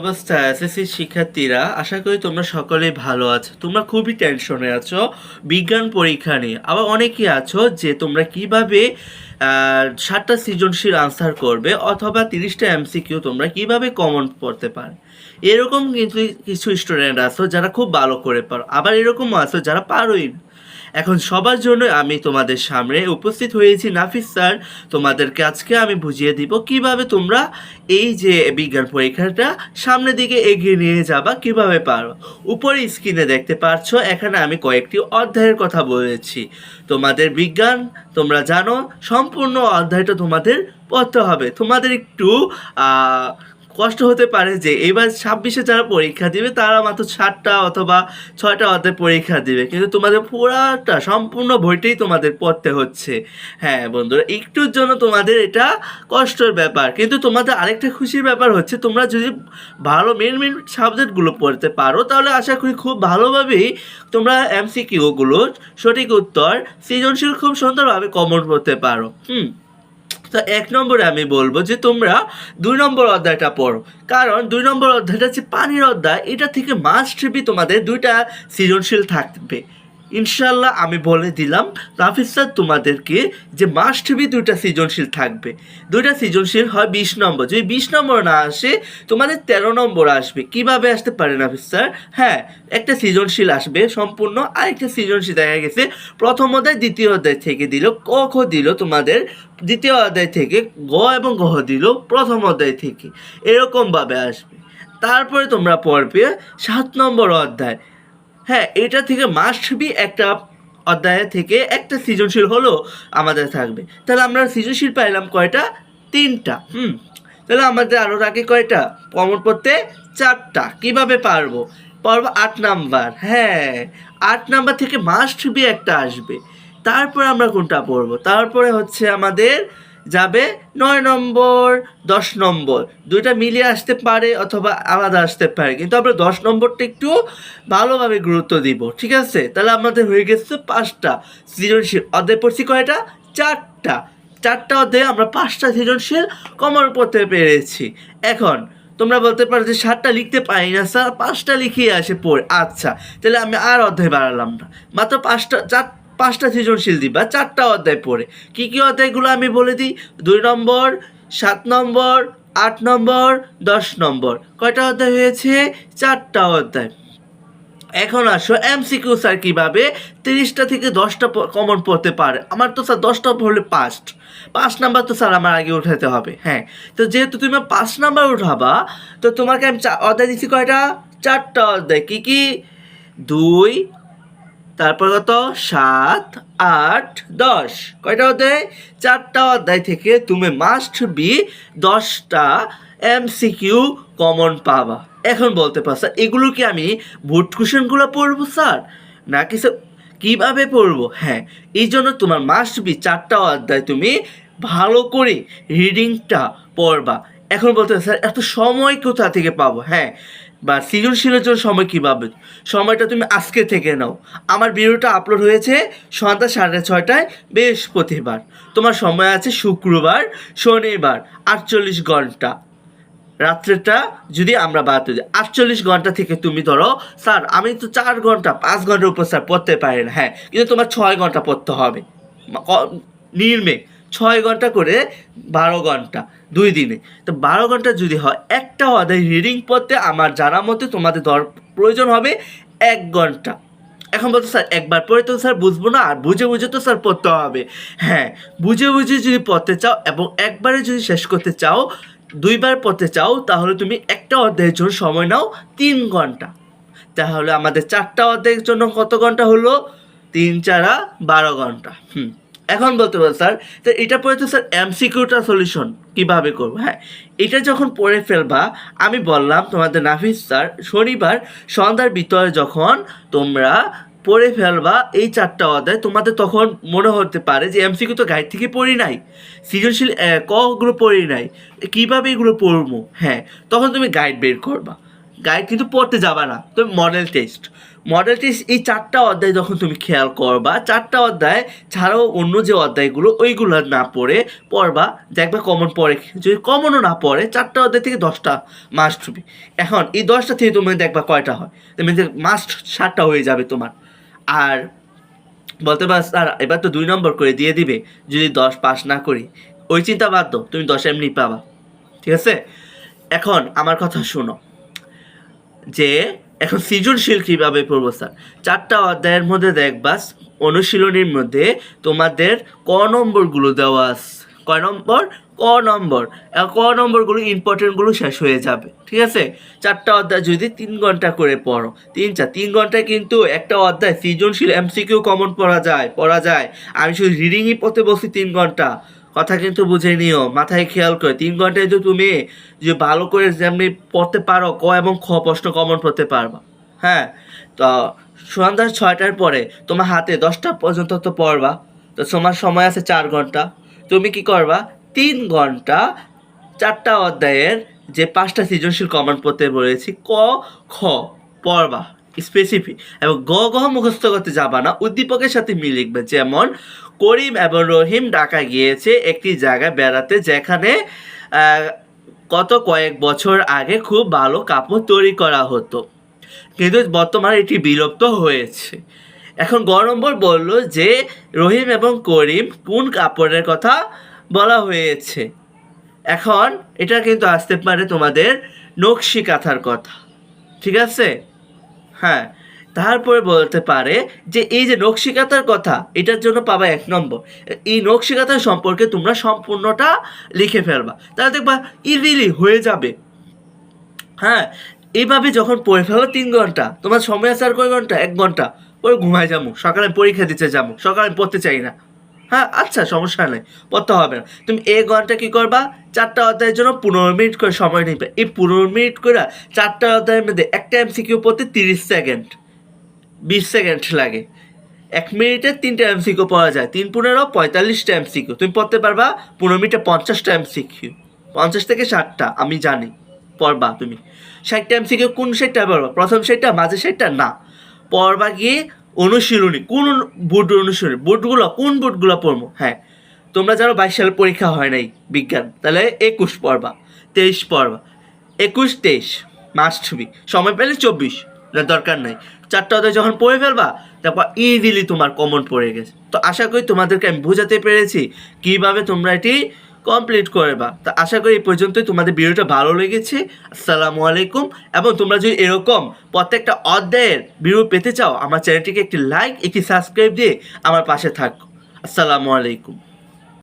অবস্থা এসএসসি শিক্ষার্থীরা, আশা করি তোমরা সকলেই ভালো আছো। তোমরা খুবই টেনশনে আছো, বিজ্ঞান পরীক্ষা নিয়ে। আবার অনেকেই আছো যে তোমরা কীভাবে ষাটটা সৃজনশীল আনসার করবে অথবা তিরিশটা এমসিকিউ তোমরা কীভাবে কমন পড়তে পারো এরকম কিন্তু কিছু স্টুডেন্ট আছো যারা খুব ভালো করে পারো। আবার এরকমও আছো যারা পারোই না। এখন সবার জন্য আমি তোমাদের সামনে উপস্থিত হয়েছি, নাফিস স্যার। তোমাদেরকে আজকে আমি বুঝিয়ে দিব কীভাবে তোমরা এই যে বিজ্ঞান পরীক্ষাটা সামনের দিকে এগিয়ে নিয়ে যাবা, কীভাবে পারো। উপরে স্ক্রিনে দেখতে পাচ্ছ এখানে আমি কয়েকটি অধ্যায়ের কথা বলেছি। তোমাদের বিজ্ঞান, তোমরা জানো, সম্পূর্ণ অধ্যায়টা তোমাদের পড়তে হবে। তোমাদের একটু কষ্ট হতে পারে যে এবার ছাব্বিশে যারা পরীক্ষা দিবে, তারা মাত্র সাতটা অথবা ছয়টা অধ্যায় পরীক্ষা দিবে। কিন্তু তোমাদের পুরাটা সম্পূর্ণ বইটাই তোমাদের পড়তে হচ্ছে। হ্যাঁ বন্ধুরা, একটুর জন্য তোমাদের এটা কষ্টের ব্যাপার। কিন্তু তোমাদের আরেকটা খুশির ব্যাপার হচ্ছে, তোমরা যদি ভালো মেন মেন সাবজেক্টগুলো পড়তে পারো, তাহলে আশা করি খুব ভালোভাবেই তোমরা এমসিকিউগুলোর সঠিক উত্তর সৃজনশীল, খুব সুন্দরভাবে কমন করতে পারো। হুম। তো এক নম্বরে আমি বলব যে তোমরা দুই নম্বর অধ্যায়টা পড়ো। কারণ দুই নম্বর অধ্যায়টা হচ্ছে পানির অধ্যায়। এটা থেকে মাস্ট তোমাদের দুইটা সৃজনশীল থাকবে। ইনশাল্লাহ আমি বলে দিলাম, রাফিজ স্যার, তোমাদেরকে যে মাস্ট বি দুইটা সৃজনশীল থাকবে। দুইটা সৃজনশীল হয় বিশ নম্বর। যদি বিশ নম্বর না আসে, তোমাদের তেরো নম্বর আসবে। কীভাবে আসতে পারে নাফিস স্যার? হ্যাঁ একটা সৃজনশীল আসবে সম্পূর্ণ, আরেকটা সৃজনশীল দেখা গেছে। প্রথম অধ্যায়, দ্বিতীয় অধ্যায় থেকে দিল, ক, খ দিল তোমাদের, দ্বিতীয় অধ্যায় থেকে গ এবং গহ দিল প্রথম অধ্যায় থেকে। এরকমভাবে আসবে। তারপরে তোমরা পড়বে সাত নম্বর অধ্যায়। হ্যাঁ এটা থেকে মাস্ট একটা অধ্যায় থেকে একটা সৃজনশীল হলো আমাদের থাকবে। তাহলে আমরা সৃজনশীল পাইলাম কয়টা? তিনটা, হুম। তাহলে আমাদের আরও আগে কয়টা? কমন পড়তে চারটা। কীভাবে পারব? পারব আট নাম্বার। হ্যাঁ আট নাম্বার থেকে মাস্ট বি একটা আসবে। তারপরে আমরা কোনটা পড়ব? তারপরে হচ্ছে আমাদের যাবে নয় নম্বর, দশ নম্বর। দুইটা মিলিয়ে আসতে পারে অথবা আলাদা আসতে পারে। কিন্তু আমরা দশ নম্বরটা একটু ভালোভাবে গুরুত্ব দিব, ঠিক আছে? তাহলে আমাদের হয়ে গেছে পাঁচটা সৃজনশীল। অধ্যায় পড়ছি কয়টা? চারটা। চারটা অধ্যায়ে আমরা পাঁচটা সৃজনশীল কমন করতে পেরেছি। এখন, তোমরা বলতে পারো যে সাতটা লিখতে পারি না, স্যার। পাঁচটা লিখিয়ে আসে পড়ে। আচ্ছা তাহলে আমি আর অধ্যায় বাড়ালাম না। মাত্র পাঁচটা চার পাঁচটা সৃজনশীল দিবা, চারটা অধ্যায় পড়ে। কী কী অধ্যায়গুলো আমি বলে দিই? দুই নম্বর, সাত নম্বর, আট নম্বর, দশ নম্বর। কয়টা অধ্যায় হয়েছে? চারটা অধ্যায়। এখন আসো, এমসিকিউ স্যার কীভাবে তিরিশটা থেকে দশটা কমন পড়তে পারে? আমার তো স্যার দশটা পড়লে পাস্ট পাঁচ নাম্বার তো স্যার আমার আগে উঠাতে হবে হ্যাঁ। তো যেহেতু তুমি পাঁচ নাম্বার উঠাবা, তো তোমাকে আমি চা- অধ্যায় দিচ্ছি কয়টা? চারটা অধ্যায়। কী কী? দুই তারপর কত? সাত, আট, দশ। কয়টা অধ্যায়? চারটা অধ্যায় থেকে তুমি মাস্ট বি দশটা এমসিকিউ কমন পাবা। এখন বলতে পার স্যার এগুলো কি আমি ভোট কুশনগুলো পড়ব, স্যার? নাকি স্যার, কীভাবে পড়ব? হ্যাঁ এই জন্য তোমার মাস্ট বি চারটা অধ্যায় তুমি ভালো করে রিডিংটা পড়বা। এখন বলতে স্যার এত সময় কোথা থেকে পাবো? হ্যাঁ বা সৃজনশীলের জন্য সময় কী পাবে সময়টা তুমি আজকে থেকে নাও। আমার ভিডিওটা আপলোড হয়েছে সন্ধ্যা সাড়ে ছয়টায়, বৃহস্পতিবার। তোমার সময় আছে শুক্রবার, শনিবার, আটচল্লিশ ঘণ্টা। রাত্রেটা যদি আমরা বাদ দিই, আটচল্লিশ ঘণ্টা থেকে তুমি ধরো, স্যার, আমি তো চার ঘণ্টা, পাঁচ ঘণ্টার উপর স্যার পড়তে পারি না। হ্যাঁ কিন্তু তোমার ছয় ঘণ্টা পড়তে হবে। নির্মে। ছয় ঘণ্টা করে বারো ঘণ্টা, দুই দিনে। তো বারো ঘণ্টা যদি হয় একটা অধ্যায় রিডিং পড়তে আমার জানা মতে তোমাদের দর প্রয়োজন হবে এক ঘণ্টা। এখন বলতো, স্যার, একবার পড়ে তো স্যার বুঝব না, আর বুঝে বুঝে তো স্যার পড়তে হবে। হ্যাঁ বুঝে বুঝে যদি পড়তে চাও এবং একবারে যদি শেষ করতে চাও, দুইবার পড়তে চাও, তাহলে তুমি একটা অধ্যায়ের জন্য সময় নাও তিন ঘণ্টা। তাহলে আমাদের চারটা অধ্যায়ের জন্য কত ঘণ্টা হলো? তিন চারা বারো ঘণ্টা। হুম। এখন বলতে পারো স্যার তো এটা পড়ে তো স্যার এমসিকিউটা সলিউশন কীভাবে করব? হ্যাঁ এটা যখন পড়ে ফেলবা, আমি বললাম তোমাদের নাফিস স্যার শনিবার সন্ধ্যার ভিতরে যখন তোমরা পড়ে ফেলবা এই চারটা অধ্যায়, তোমাদের তখন মনে হতে পারে যে এমসিকিউ তো গাইড থেকে পড়ি নাই, সৃজনশীল কগুলো পড়ি নাই, কীভাবে এগুলো পড়ব? হ্যাঁ তখন তুমি গাইড বের করবা। গাইড, কিন্তু পড়তে যাবা না। তুমি মডেল টেস্ট মডেল টেস্ট এই চারটা অধ্যায় যখন তুমি খেয়াল করবা, চারটা অধ্যায় ছাড়াও অন্য যে অধ্যায়গুলো, ওইগুলো না পড়ে পড়বা, দেখবে কমন পড়ে। যদি কমনও না পড়ে, চারটা অধ্যায় থেকে দশটা মাস্ট হবে এখন, এই দশটা থেকে তুমি দেখবা কয়টা হয়? তুমি মাস্ট ষাটটা হয়ে যাবে তোমার। আর বলতে পার, স্যার, এবার তো দুই নম্বর করে দিয়ে দিবে। যদি দশ পাস না করি, ওই চিন্তা বাদ তুমি দশ এমনি পাবা। ঠিক আছে? এখন, আমার কথা শোনো। যে এখন সৃজনশীল কীভাবে পড়ব, স্যার? চারটা অধ্যায়ের মধ্যে দেখবা, অনুশীলনীর মধ্যে তোমাদের ক নম্বরগুলো দেওয়া কয় নম্বর, ক নম্বর ক নম্বরগুলো ইম্পর্টেন্টগুলো শেষ হয়ে যাবে, ঠিক আছে? চারটা অধ্যায় যদি তিন ঘণ্টা করে পড়ো, তিন চার, তিন ঘন্টায় কিন্তু একটা অধ্যায় সৃজনশীল এমসিকিউ কমন পড়া যায় পড়া যায়। আমি শুধু রিডিংই পড়তে বসি তিন ঘণ্টা। কথা কিন্তু বুঝে নিও, মাথায় খেয়াল করে। তিন ঘন্টায় যদি তুমি যে ভালো করে যেমনি পড়তে পারো, ক এবং খ প্রশ্ন কমন পড়তে পারবা। হ্যাঁ? তো সন্ধ্যা ছয়টার পরে তোমার হাতে দশটা পর্যন্ত তো পড়বা, তো তোমার সময় আছে চার ঘণ্টা। তুমি কি করবা? তিন ঘণ্টা চারটা অধ্যায়ের যে পাঁচটা সৃজনশীল কমন পড়তে বলেছি, ক, খ পড়বা। স্পেসিফিক এবং গ গ মুখস্থ করতে যাবা না। উদ্দীপকের সাথে মিল লিখবে। যেমন, করিম এবং রহিম ঢাকা গিয়েছে একটি জায়গায় বেড়াতে, যেখানে গত কয়েক বছর আগে খুব ভালো কাপড় তৈরি করা হতো। কিন্তু বর্তমানে এটি বিলুপ্ত হয়েছে। এখন গ নম্বর বলল যে, রহিম এবং করিম কোন কাপড়ের কথা বলা হয়েছে? এখন এটা কিন্তু আসতে পারে তোমাদের নকশি কাঁথার কথা। ঠিক আছে? হ্যাঁ তারপরে বলতে পারে যে এই যে নকশিকাতার কথা, এটার জন্য পাবা এক নম্বর। এই নকশিকাতার সম্পর্কে তোমরা সম্পূর্ণটা লিখে ফেলবা। তাহলে দেখবা ইজিলি হয়ে যাবে। হ্যাঁ এইভাবে যখন পড়ে ফেলো তিন ঘণ্টা, তোমার সময় আছে আর কয় ঘণ্টা? এক ঘণ্টা। ওই ঘুমায় যাব, সকালে পরীক্ষা দিতে যাব, সকালে পড়তে চাই না। হ্যাঁ আচ্ছা সমস্যা নেই, পড়তে হবে না। তুমি এক ঘণ্টা কি করবা? চারটা অধ্যায়ের জন্য পনেরো মিনিট করে সময় নিবে। এই পনেরো মিনিট করে চারটা অধ্যায়ের মধ্যে একটা এমসিকিউ পড়তে তিরিশ সেকেন্ড, বিশ সেকেন্ড লাগে। এক মিনিটে তিনটা এমসিকিউ পাওয়া যায়, তিন পনেরো, পঁয়তাল্লিশটা এমসিকিউ তুমি পড়তে পারবা পনেরো মিনিটে পঞ্চাশটা এমসিকিউ পঞ্চাশ থেকে ষাটটা, আমি জানি, পড়বা তুমি। ষাটটা এমসিকিউ কোন সেটটা পড়বা? প্রথম সেটটা মাঝে সেটটা না। পড়বা গিয়ে অনুশীলনী, কোন বুট অনুশীলনী? বোর্ডগুলো, কোন বোর্ডগুলো পড়ব? হ্যাঁ তোমরা যারা বাইশ সালে পরীক্ষা হয় নাই বিজ্ঞান, তাহলে একুশ পড়বা, তেইশ পড়বা, একুশ, তেইশ মাস্ট বি সময় পেলে চব্বিশ, না দরকার নাই। চারটা অধ্যায় যখন পড়ে ফেলবা, তারপর ইজিলি তোমার কমন পড়ে গেছে। তো আশা করি তোমাদেরকে আমি বোঝাতে পেরেছি কীভাবে তোমরা এটি কমপ্লিট করবা তো আশা করি এই পর্যন্তই। তোমাদের ভিডিওটা ভালো লেগেছে। আসসালামু আলাইকুম। এবং তোমরা যদি এরকম প্রত্যেকটা অধ্যায়ের ভিডিও পেতে চাও, আমার চ্যানেলটিকে একটি লাইক একটি সাবস্ক্রাইব দিয়ে আমার পাশে থাকো। আসসালামু আলাইকুম।